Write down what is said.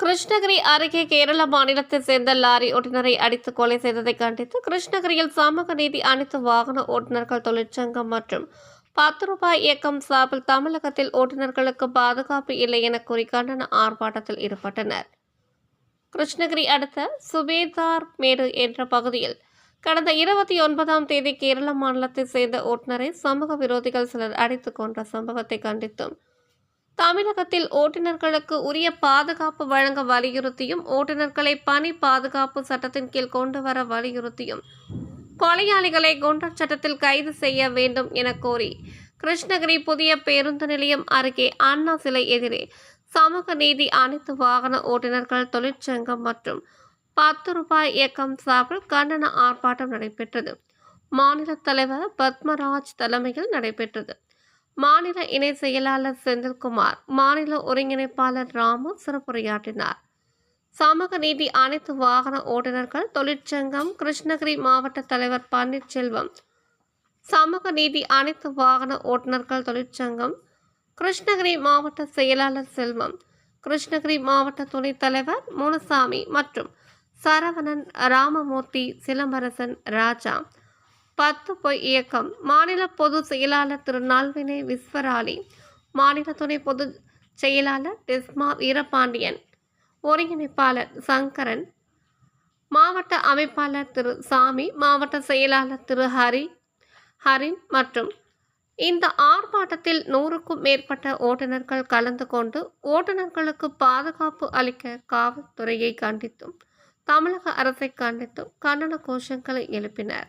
கிருஷ்ணகிரி அருகே கேரள மாநிலத்தைச் சேர்ந்த லாரி ஓட்டுநரை அடித்து கொலை செய்ததை கண்டித்து கிருஷ்ணகிரியில் சமூக நீதி அனைத்து வாகன ஓட்டுநர்கள் தொழிற்சங்கம் மற்றும் பத்து ரூபாய் இயக்கம் சார்பில் தமிழகத்தில் ஓட்டுநர்களுக்கு பாதுகாப்பு இல்லை என கூறி கண்டன ஆர்ப்பாட்டத்தில் ஈடுபட்டனர். கிருஷ்ணகிரி அடுத்த சுபேதார் மேடு என்ற பகுதியில் கடந்த இருபத்தி ஒன்பதாம் தேதி கேரள மாநிலத்தைச் சேர்ந்த ஓட்டுநரை சமூக விரோதிகள் சிலர் அடித்து கொன்ற சம்பவத்தை கண்டித்தும் தமிழகத்தில் ஓட்டுநர்களுக்கு உரிய பாதுகாப்பு வழங்க வலியுறுத்தியும் ஓட்டுநர்களை பணி பாதுகாப்பு சட்டத்தின் கீழ் கொண்டு வர வலியுறுத்தியும். கொலையாளிகளை குண்டர் சட்டத்தில் கைது செய்ய வேண்டும் என கோரி கிருஷ்ணகிரி புதிய பேருந்து நிலையம் அருகே அண்ணா சிலை எதிரே சமூக நீதி அனைத்து வாகன ஓட்டுநர்கள் தொழிற்சங்கம் மற்றும் பத்து ரூபாய் இயக்கம் சார்பில் கண்டன ஆர்ப்பாட்டம் நடைபெற்றது. மாநில தலைவர் பத்மராஜ் தலைமையில் நடைபெற்றது. மாநில இணை செயலாளர் செந்தில்குமார் மாநில ஒருங்கிணைப்பாளர் ராமு சிறப்புரையாற்றினார். சமூக நீதி அனைத்து வாகன ஓட்டுநர்கள் தொழிற்சங்கம் கிருஷ்ணகிரி மாவட்ட தலைவர் பன்னீர்செல்வம் சமூக நீதி அனைத்து வாகன ஓட்டுநர்கள் தொழிற்சங்கம் கிருஷ்ணகிரி மாவட்ட செயலாளர் செல்வம் கிருஷ்ணகிரி மாவட்ட துணைத் தலைவர் முனுசாமி மற்றும் சரவணன் ராமமூர்த்தி சிலம்பரசன் ராஜா. பத்து பொய் இயக்கம். மாநில பொதுச் செயலாளர் திரு நல்வினை விஸ்வராலி மாநில துணை பொது செயலாளர் டிஸ்மா வீரபாண்டியன் ஒருங்கிணைப்பாளர் சங்கரன் மாவட்ட அமைப்பாளர் திரு சாமி மாவட்ட செயலாளர் திரு ஹரி ஹரின் மற்றும் இந்த ஆர்ப்பாட்டத்தில் நூறுக்கும் மேற்பட்ட ஓட்டுநர்கள் கலந்து கொண்டு ஓட்டுநர்களுக்கு பாதுகாப்பு அளிக்க காவல்துறையை கண்டித்தும் தமிழக அரசை கண்டித்தும் கண்டன கோஷங்களை எழுப்பினர்.